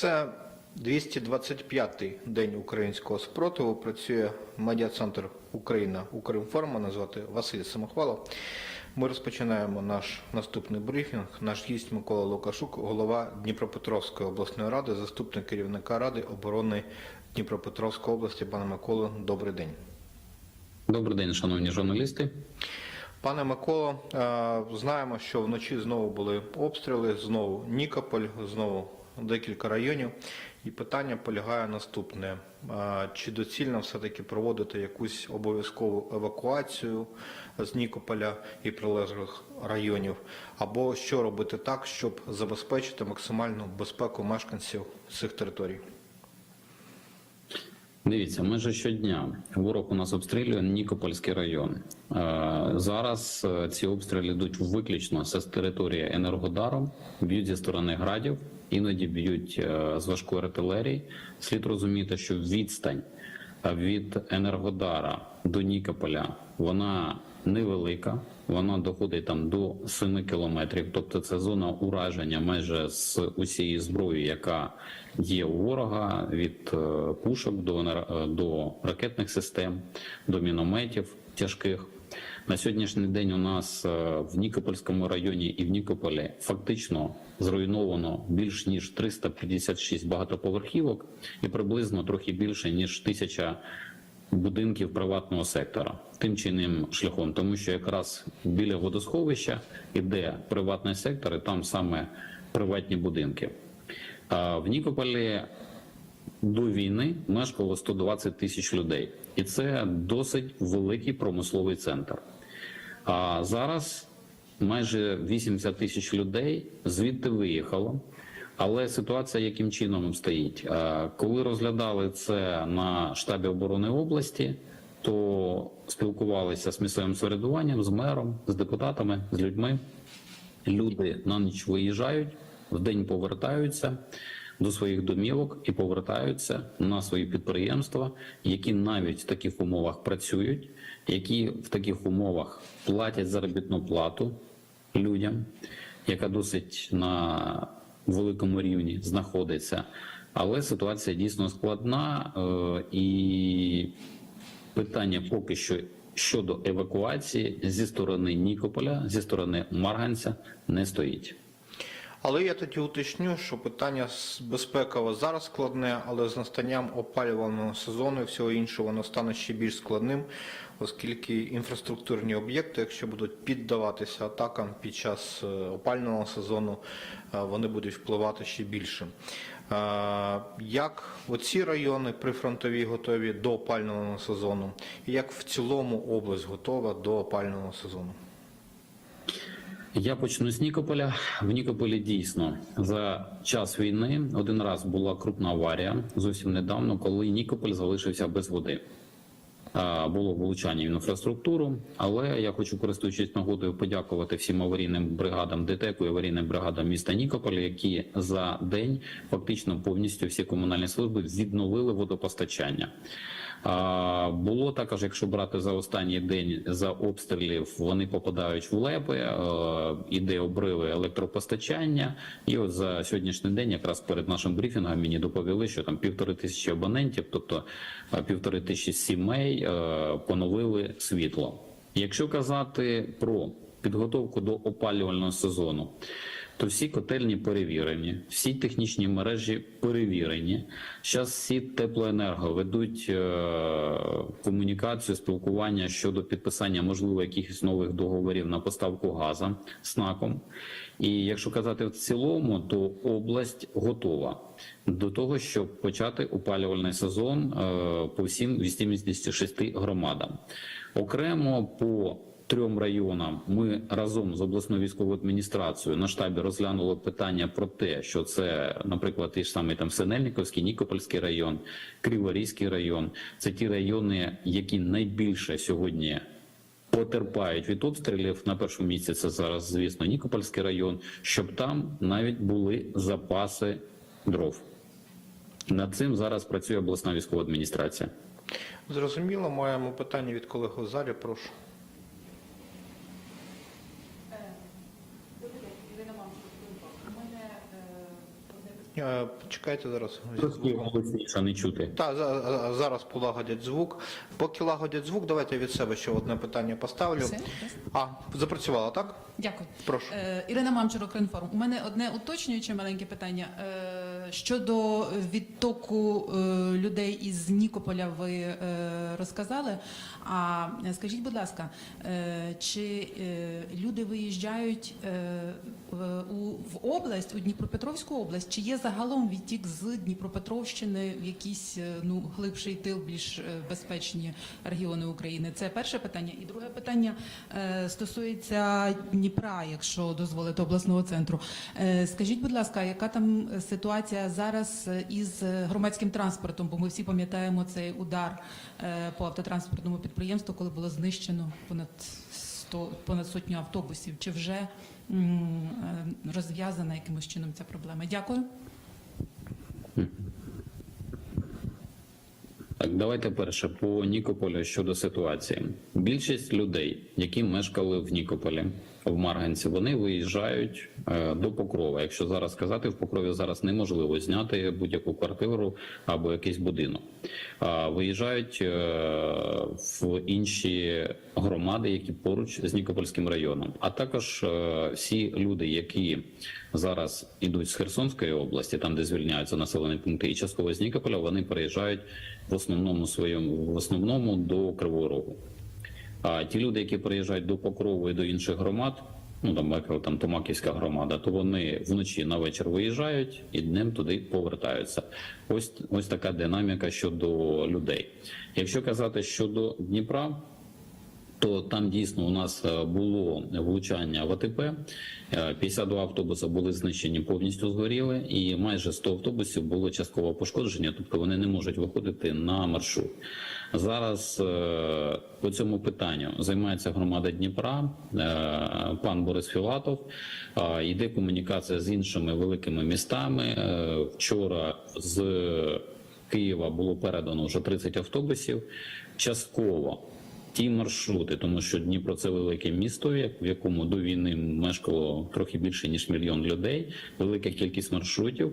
Це 225-й день українського спротиву. Працює медіа-центр Україна Укрінформ, мене звати Василь Самохвало. Ми розпочинаємо наш наступний брифінг. Наш гість Микола Лукашук, голова Дніпропетровської обласної ради, заступник керівника Ради оборони Дніпропетровської області. Пане Миколо, добрий день. Добрий день, шановні журналісти. Пане Миколо, е, знаємо, що вночі знову були обстріли, знову Нікополь, знову декілька районів. І питання полягає наступне: чи доцільно все-таки проводити якусь обов'язкову евакуацію з Нікополя і прилеглих районів, або що робити так, щоб забезпечити максимальну безпеку мешканців цих територій? Дивіться, майже щодня ворог у нас обстрілює Нікопольський район. Е, Зараз е, ці обстріли йдуть виключно з території Енергодару, б'ють зі сторони градів, іноді б'ють е, з важкої артилерії. Слід розуміти, що відстань від Енергодара до Нікополя вона невелика. Вона доходить там до 7 кілометрів, тобто це зона ураження майже з усієї зброї, яка є у ворога від е, пушок до, е, до ракетних систем, до мінометів тяжких. На сьогоднішній день у нас е, в Нікопольському районі і в Нікополі фактично зруйновано більш ніж 356 багатоповерхівок і приблизно трохи більше ніж тисяча будинків приватного сектора тим чи іним шляхом, тому що якраз біля водосховища іде приватний сектор, і там саме приватні будинки. А в Нікополі до війни мешкало 120 тисяч людей, і це досить великий промисловий центр. А зараз майже 80 тисяч людей звідти виїхало. Але ситуація яким чином стоїть? Е, Коли розглядали це на штабі оборони області, то спілкувалися з місцевим самоврядуванням, з мером, з депутатами, з людьми. Люди на ніч виїжджають, вдень повертаються до своїх домівок і повертаються на свої підприємства, які навіть в таких умовах працюють, які в таких умовах платять заробітну плату людям, яка досить на великому рівні знаходиться. Але ситуація дійсно складна е, і питання поки що щодо евакуації зі сторони Нікополя, зі сторони Марганця не стоїть. Але я тоді уточню, що питання безпекове зараз складне, але з настанням опалювального сезону і всього іншого воно стане ще більш складним, оскільки інфраструктурні об'єкти, якщо будуть піддаватися атакам під час е, опалювального сезону, е, вони будуть впливати ще більше. Е, Як оці райони прифронтові готові до опалювального сезону, і як в цілому область готова до опалювального сезону? Я почну з Нікополя. В Нікополі дійсно за час війни один раз була крупна аварія зовсім недавно, коли Нікополь залишився без води. Було влучання в інфраструктуру, але я хочу, користуючись нагодою, подякувати всім аварійним бригадам ДТЕКу і аварійним бригадам міста Нікополя, які за день фактично повністю всі комунальні служби відновили водопостачання. Було також, якщо брати за останній день за обстрілів, вони попадають в лепи, е, іде обриви електропостачання. І от за сьогоднішній день, якраз перед нашим брифінгом, мені доповіли, що там півтори тисячі абонентів, тобто е, півтори тисячі сімей, е, поновили світло. Якщо казати про підготовку до опалювального сезону, то всі котельні перевірені, всі технічні мережі перевірені. Зараз всі теплоенерго ведуть е, комунікацію, спілкування щодо підписання, можливо, якихось нових договорів на поставку газу з НАКом. І якщо казати в цілому, то область готова до того, щоб почати опалювальний сезон е, по всім 86 громадам. Окремо по трьом районам ми разом з обласною військовою адміністрацією на штабі розглянули питання про те, що це, наприклад, ті ж самий там Синельниковський, Нікопольський район, Криворізький район. Це ті райони, які найбільше сьогодні. Потерпають від обстрілів на першому місці. Це зараз, звісно, Нікопольський район, щоб там навіть були запаси дров. Над цим зараз працює обласна військова адміністрація. Зрозуміло, маємо питання від колеги в залі, прошу. Добрий день, Ірина Мамчук. У мене е, одне Е, Чекайте зараз. Голосніше не чути. Так, за- за- зараз полагодять звук. Поки лагодять звук, давайте від себе ще одне питання поставлю. Все? А, запрацювала, так? Дякую. Прошу. Е, Ірина Мамчур, Кринформ. У мене одне уточнююче маленьке питання. Е, щодо відтоку е, людей із Нікополя ви е, розказали. А е, скажіть, будь ласка, чи люди виїжджають в, область, у Дніпропетровську область, чи є загалом відтік з Дніпропетровщини в якийсь ну, глибший тил, більш безпечні регіони України? Це перше питання. І друге питання стосується Дніпра, якщо дозволите, обласного центру. Скажіть, будь ласка, яка там ситуація зараз е, із громадським транспортом? Бо ми всі пам'ятаємо цей удар е, по автотранспортному підприємству, коли було знищено понад 100, понад сотню автобусів. Чи вже е, розв'язана якимось чином ця проблема? Дякую. Так, давайте перше по Нікополю щодо ситуації. Більшість людей, які мешкали в Нікополі, в Марганці, вони виїжджають е, до Покрова. Якщо зараз сказати, в Покрові зараз неможливо зняти будь-яку квартиру або якийсь будинок. Виїжджають е, в інші громади, які поруч з Нікопольським районом. А також е, всі люди, які зараз ідуть з Херсонської області, там де звільняються населені пункти, і частково з Нікополя, вони переїжджають в основному своєму в основному до Кривого Рогу. А ті люди, які приїжджають до Покрову і до інших громад, ну там, наприклад, там Томаківська громада, то вони вночі на вечір виїжджають і днем туди повертаються. Ось ось така динаміка щодо людей. Якщо казати щодо Дніпра, то там дійсно у нас е, було влучання в АТП. Е, 52 автобуси були знищені, повністю згоріли, і майже 100 автобусів було частково пошкодження, тобто вони не можуть виходити на маршрут. Зараз е, по цьому питанню займається громада Дніпра, е, пан Борис Філатов. Е, Йде комунікація з іншими великими містами. Е, Вчора з Києва було передано вже 30 автобусів. Частково ті маршрути, тому що Дніпро це велике місто, в якому до війни мешкало трохи більше ніж мільйон людей, велика кількість маршрутів.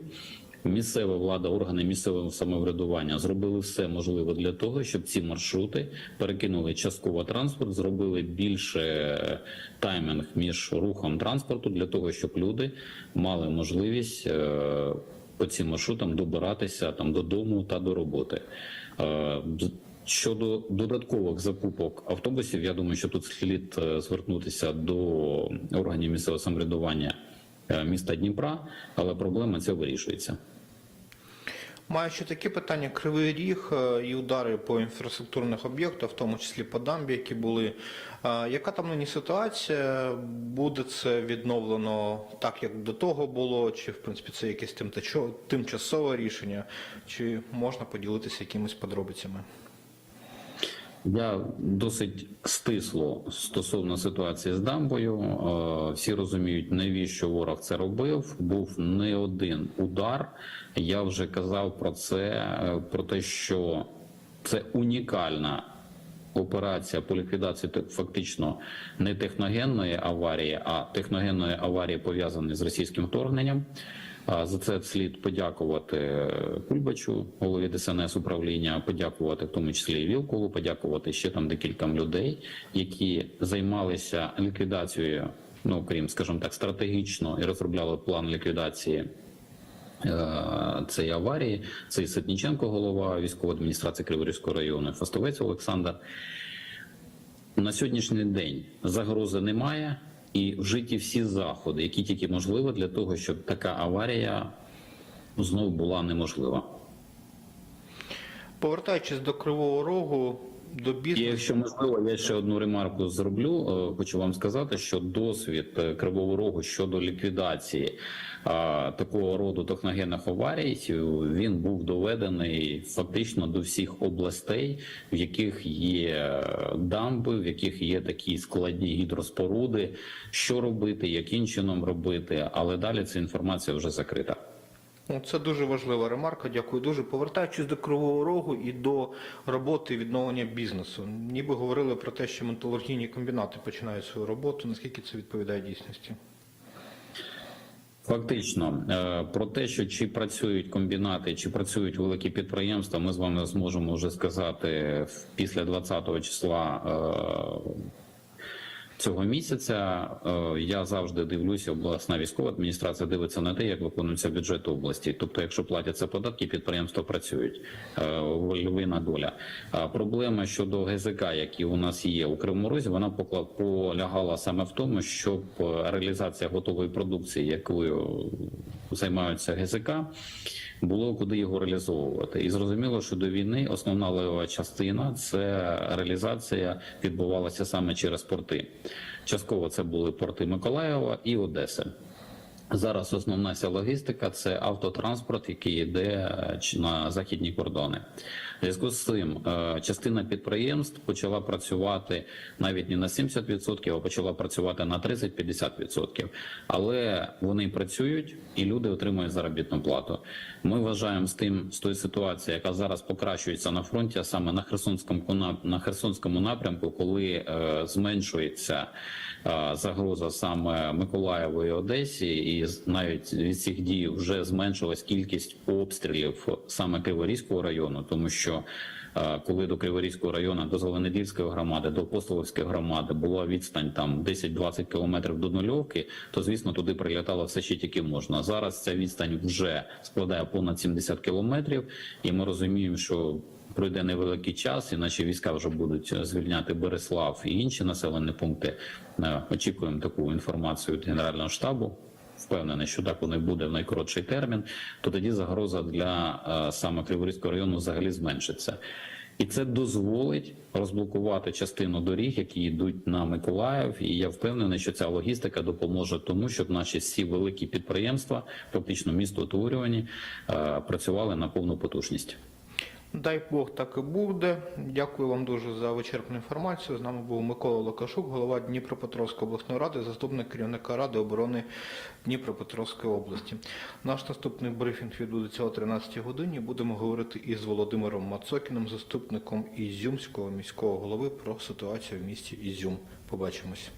Місцева влада, органи місцевого самоврядування зробили все можливе для того, щоб ці маршрути перекинули частково транспорт, зробили більше е, таймінг між рухом транспорту для того, щоб люди мали можливість е, по цим маршрутам добиратися там додому та до роботи. Щодо додаткових закупок автобусів, я думаю, що тут слід е, звернутися до органів місцевого самоврядування е, міста Дніпра, але проблема ця вирішується. Маю ще такі питання: Кривий Ріг е, і удари по інфраструктурних об'єктах, в тому числі по дамбі, які були. Яка там нині ситуація? Буде це відновлено так, як до того було? Чи в принципі це якесь тимчасове рішення? Чи можна поділитися якимись подробицями? Я досить стисло стосовно ситуації з дамбою. Е, Всі розуміють, навіщо ворог це робив. Був не один удар. Я вже казав про це, е, про те, що це унікальна операція по ліквідації фактично не техногенної аварії, а техногенної аварії пов'язаної з російським вторгненням. За це слід подякувати Кульбачу, голові ДСНС управління, подякувати в тому числі і Вілкулу, подякувати ще там декільком людей, які займалися ліквідацією, ну крім, скажімо так, стратегічно і розробляли план ліквідації е, цієї аварії. Це і Ситніченко, голова військової адміністрації Криворізького району, Фастовець Олександр. На сьогоднішній день загрози немає, і вжиті всі заходи, які тільки можливо для того, щоб така аварія знову була неможлива. Повертаючись до Кривого Рогу, до бізнесу. якщо можливо, я ще одну ремарку зроблю. Е, Хочу вам сказати, що досвід е, Кривого Рогу щодо ліквідації а, такого роду техногенних аварій е, він був доведений фактично до всіх областей, в яких є дамби, в яких є такі складні гідроспоруди. Що робити, яким чином робити, але далі ця інформація вже закрита. Ну, Це дуже важлива ремарка. Дякую дуже. Повертаючись до Кривого Рогу і до роботи відновлення бізнесу. Ніби говорили про те, що металургійні комбінати починають свою роботу. Наскільки це відповідає дійсності? Фактично, е, про те, що чи працюють комбінати, чи працюють великі підприємства, ми з вами зможемо вже сказати після 20 числа е, цього місяця. Е, Я завжди дивлюся, обласна військова адміністрація дивиться на те, як виконується бюджет області. Тобто, якщо платяться податки, підприємства працюють. Е, Вольовина доля. Проблема щодо ГЗК, які у нас є у Кривому Розі, вона полягала саме в тому, щоб е, реалізація готової продукції, якою займаються ГЗК, було куди його реалізовувати. І зрозуміло, що до війни основна левова частина це реалізація відбувалася саме через порти. Частково це були порти Миколаєва і Одеси. Зараз основна вся логістика це автотранспорт, який йде е, на західні кордони. В зв'язку з цим е, частина підприємств почала працювати навіть не на 70%, а почала працювати на 30-50%. Але вони працюють і люди отримують заробітну плату. Ми вважаємо з тим з тої ситуації, яка зараз покращується на фронті, а саме на Херсонському на Херсонському напрямку, коли е, зменшується е, загроза саме Миколаєву і Одесі, і з- навіть від цих дій вже зменшилась кількість обстрілів саме Криворізького району, тому що е, коли до Криворізького району, до Зеленодільської громади, до Апостолівської громади була відстань там 10-20 кілометрів до нульовки, то звісно туди прилітало все ще тільки можна. Зараз ця відстань вже складає понад 70 кілометрів, і ми розуміємо, що пройде невеликий час, і наші війська вже будуть звільняти Береслав і інші населені пункти. Е, Очікуємо таку інформацію від Генерального штабу. Впевнений, що так воно і буде в найкоротший термін, то тоді загроза для е, саме Криворізького району взагалі зменшиться. І це дозволить розблокувати частину доріг, які йдуть на Миколаїв. І я впевнений, що ця логістика допоможе тому, щоб наші всі великі підприємства, фактично містоутворювані, е, працювали на повну потужність. Дай Бог так і буде. Дякую вам дуже за вичерпну інформацію. З нами був Микола Лукашук, голова Дніпропетровської обласної ради, заступник керівника Ради оборони Дніпропетровської області. Наш наступний брифінг відбудеться о 13 годині. Будемо говорити із Володимиром Мацокіним, заступником Ізюмського міського голови про ситуацію в місті Ізюм. Побачимось.